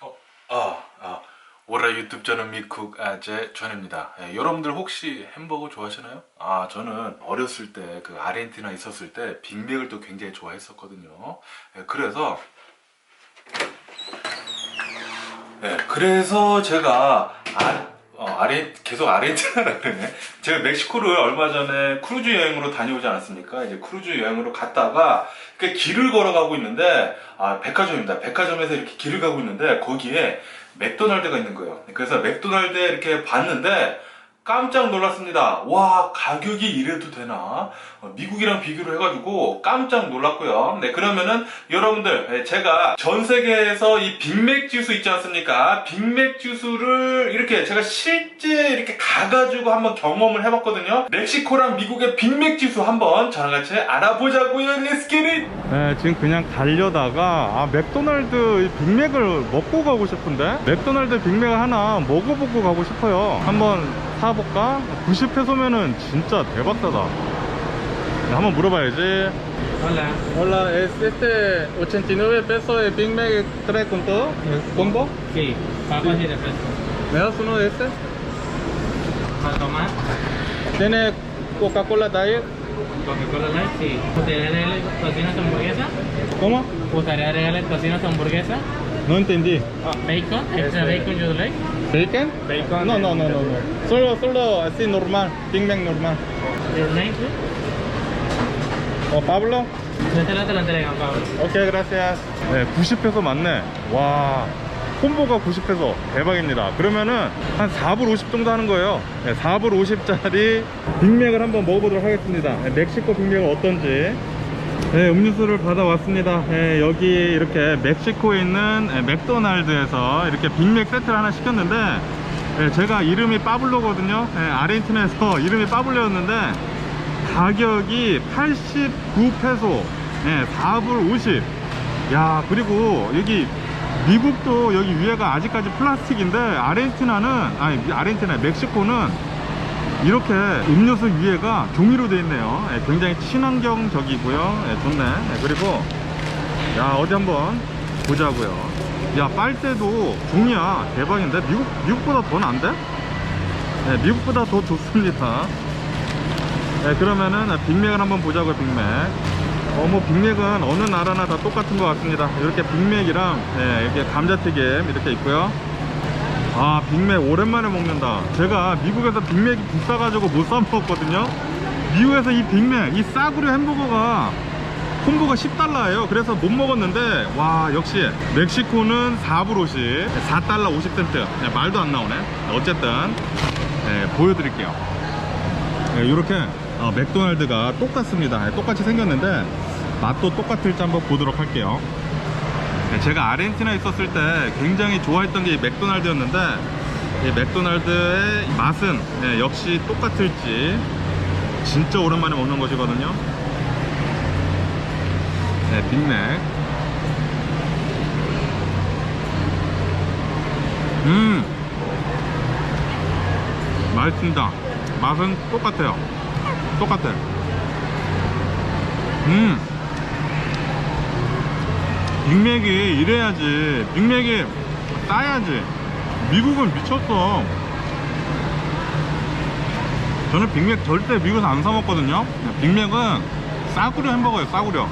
어, 아, 아, 오라 유튜브 저는 미쿡 아재 전입니다. 예, 여러분들 혹시 햄버거 좋아하시나요? 아, 저는 어렸을 때 그 아르헨티나 있었을 때 빅맥을 또 굉장히 좋아했었거든요. 예, 그래서 네, 그래서 제가 아, 어, 아르 계속 아르헨티나라 그러네. 제가 멕시코를 얼마 전에 크루즈 여행으로 다녀오지 않았습니까? 이제 크루즈 여행으로 갔다가 그 길을 걸어가고 있는데 아 백화점입니다. 백화점에서 이렇게 길을 가고 있는데 거기에 맥도날드가 있는 거예요. 그래서 맥도날드에 이렇게 봤는데 깜짝 놀랐습니다. 와 가격이 이래도 되나? 어, 미국이랑 비교를 해가지고 깜짝 놀랐고요. 네 그러면은 여러분들 네, 제가 전 세계에서 이 빅맥 지수 있지 않습니까? 빅맥 지수를 이렇게 제가 실제 이렇게 가가지고 한번 경험을 해봤거든요. 멕시코랑 미국의 빅맥 지수 한번 저랑 같이 알아보자고요. It! 네, 지금 그냥 가려다가 아 맥도날드 이 빅맥을 먹고 가고 싶은데 맥도날드 빅맥 하나 먹어보고 가고 싶어요 한번 사볼까? 90페소면은 진짜 대박사다 네, 한번 물어봐야지 Hola. Hola, es este 89 pesos de Big Mac trae con todo? ¿Combo? Sí, papas y refresco. ¿Me das uno de este? ¿Para tomar? ¿Tiene Coca-Cola Diet? Coca-Cola Light, sí. ¿Gustaría agregarle tocino a tu hamburguesa? ¿Cómo? ¿Gustaría agregarle tocino a tu hamburguesa? No entendí. ¿Bacon? ¿Extra Este- bacon you like? ¿Bacon? Bacon. No, no, no, no, no. Solo, solo así normal. Big Mac normal. Your name, please? ¿O Pablo? De este lado te lo entregan, Pablo. 오케이, gracias. 네, 90페소 맞네. 와, 콤보가 90페소. 대박입니다. 그러면은 한 4불 50 정도 하는 거예요. 네, 4불 50짜리 빅맥을 한번 먹어보도록 하겠습니다. 네, 멕시코 빅맥은 어떤지. 네, 음료수를 받아왔습니다. 네, 여기 이렇게 멕시코에 있는 네, 맥도날드에서 이렇게 빅맥 세트를 하나 시켰는데 네, 제가 이름이 빠블로거든요. 네, 아르헨티나에서 이름이 빠블로였는데 가격이 89페소 네, 4불 50. 야, 그리고 여기 미국도 여기 위에가 아직까지 플라스틱인데 아르헨티나는 아니 아르헨티나 멕시코는 이렇게 음료수 위에가 종이로 되어 있네요. 예, 굉장히 친환경적이고요. 예, 좋네. 예, 그리고 야 어디 한번 보자고요. 야 빨대도 종이야. 대박인데 미국 미국보다 더 난데? 예, 미국보다 더 좋습니다. 예, 그러면은 빅맥을 한번 보자고요. 빅맥. 어, 뭐 빅맥은 어느 나라나 다 똑같은 것 같습니다. 이렇게 빅맥이랑 예, 이렇게 감자튀김 이렇게 있고요. 아 빅맥 오랜만에 먹는다. 제가 미국에서 빅맥이 비싸가지고 못 사 먹었거든요. 미국에서 이 빅맥 이 싸구려 햄버거가 콤보가 10달러예요. 그래서 못 먹었는데 와 역시 멕시코는 4불 50 4달러 50센트. 네, 말도 안 나오네. 어쨌든 네, 보여드릴게요. 이렇게 맥도날드가 똑같습니다. 네, 똑같이 생겼는데 맛도 똑같을지 한번 보도록 할게요. 네, 제가 아르헨티나에 있었을 때 굉장히 좋아했던 게이 맥도날드였는데 이 맥도날드의 맛은 네, 역시 똑같을지 진짜 오랜만에 먹는 것이거든요. 네, 빅맥. 음! 맛있습니다. 맛은 똑같아요. 똑같아. 음 빅맥이 이래야지. 빅맥이 싸야지. 미국은 미쳤어. 저는 빅맥 절대 미국에서 안 사 먹거든요. 빅맥은 싸구려 햄버거예요 싸구려.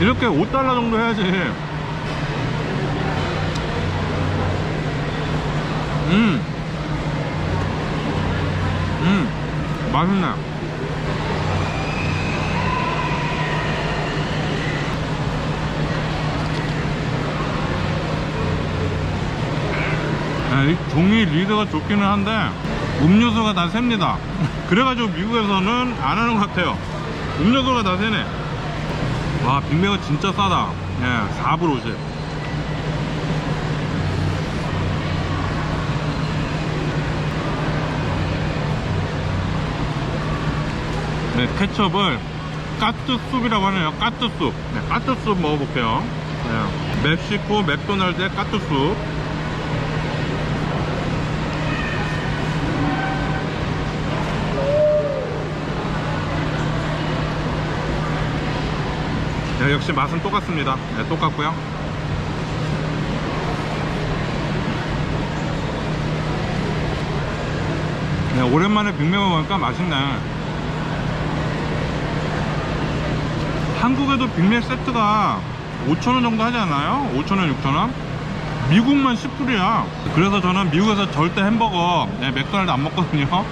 이렇게 5달러 정도 해야지. 음. 음. 맛있네 네, 이 종이 리드가 좋기는 한데 음료수가 다 셉니다. 그래가지고 미국에서는 안 하는 것 같아요. 음료수가 다 세네. 와 빅맥은 진짜 싸다. 예, 4불 50 네, 케첩을 까뚜숲이라고 하네요. 까뚜숲. 네, 까뚜숲 먹어볼게요. 네, 멕시코 맥도날드의 까뚜숲 네, 역시 맛은 똑같습니다. 네, 똑같고요. 네, 오랜만에 빅맥을 먹으니까 맛있네. 한국에도 빅맥 세트가 5,000원 정도 하지 않나요? 5,000원, 6,000원? 미국만 10불이야. 그래서 저는 미국에서 절대 햄버거, 네, 맥도날드 안 먹거든요.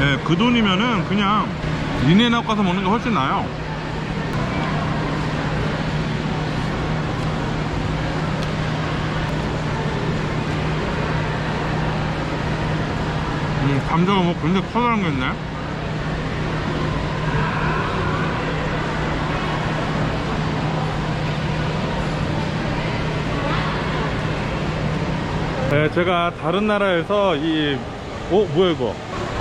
네, 그 돈이면은 그냥 인앤아웃 가서 먹는 게 훨씬 나아요. 음, 감자가 뭐 굉장히 커다란 게 있네. 네, 제가 다른 나라에서 이, 어, 뭐야, 이거?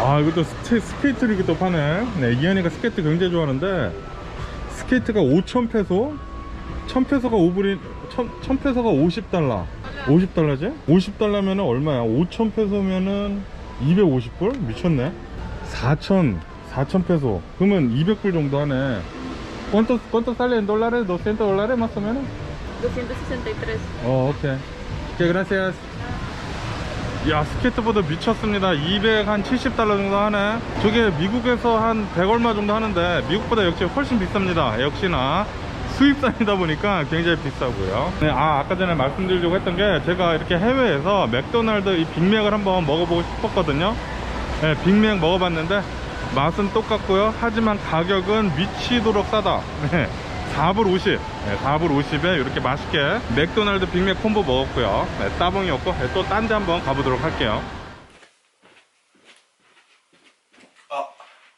아, 이것도 스케, 스케이트를 이렇게 또 파네. 네, 이현이가 스케이트 굉장히 좋아하는데, 스케이트가 5,000페소? 1,000페소가 5불이, 1,000페소가 50달러. 50달러지? 50달러면은 얼마야? 5,000페소면은 250불? 미쳤네. 4,000, 4,000페소. 그러면 200불 정도 하네. ¿Cuánto, cuánto sale en dólares? ¿200 dólares más o menos? 263. 어, 오케이. 오케이, gracias. 야, 스케이트보드 미쳤습니다. 270달러 정도 하네. 저게 미국에서 한 100 얼마 정도 하는데, 미국보다 역시 훨씬 비쌉니다. 역시나. 수입산이다 보니까 굉장히 비싸고요. 네, 아, 아까 전에 말씀드리려고 했던 게, 제가 이렇게 해외에서 맥도날드 이 빅맥을 한번 먹어보고 싶었거든요. 네, 빅맥 먹어봤는데, 맛은 똑같고요. 하지만 가격은 미치도록 싸다. 네. 4불 50. 네, 4불 50에 이렇게 맛있게 맥도날드 빅맥 콤보 먹었고요. 네, 따봉이었고 네, 또딴 데 한번 가보도록 할게요.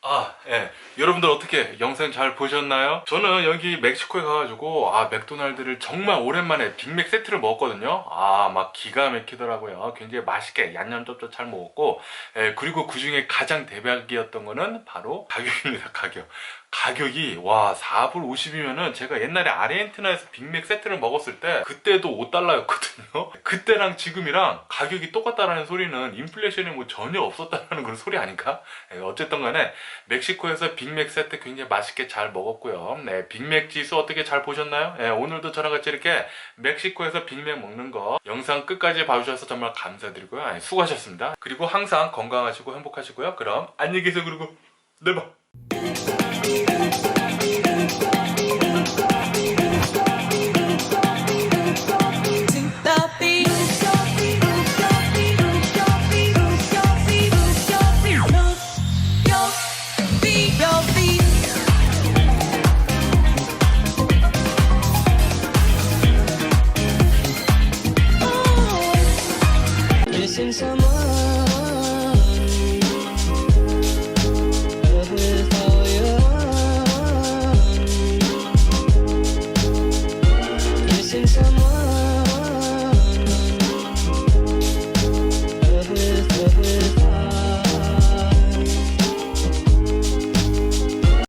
아, 예. 여러분들 어떻게 영상 잘 보셨나요? 저는 여기 멕시코에 가가지고, 아, 맥도날드를 정말 오랜만에 빅맥 세트를 먹었거든요. 아, 막 기가 막히더라고요. 굉장히 맛있게 얀냠쩝쩝 잘 먹었고, 예, 그리고 그 중에 가장 대박이었던 거는 바로 가격입니다, 가격. 가격이, 와, 4불 50이면은 제가 옛날에 아르헨티나에서 빅맥 세트를 먹었을 때, 그때도 5달러였거든요. 그때랑 지금이랑 가격이 똑같다라는 소리는 인플레이션이 뭐 전혀 없었다는 그런 소리 아닌가? 예, 어쨌든 간에, 멕시코에서 빅맥 세트 굉장히 맛있게 잘 먹었고요. 네, 빅맥 지수 어떻게 잘 보셨나요? 예, 오늘도 저랑 같이 이렇게 멕시코에서 빅맥 먹는 거 영상 끝까지 봐주셔서 정말 감사드리고요. 아니, 수고하셨습니다. 그리고 항상 건강하시고 행복하시고요. 그럼 안녕히 계세요. 그리고 내일 you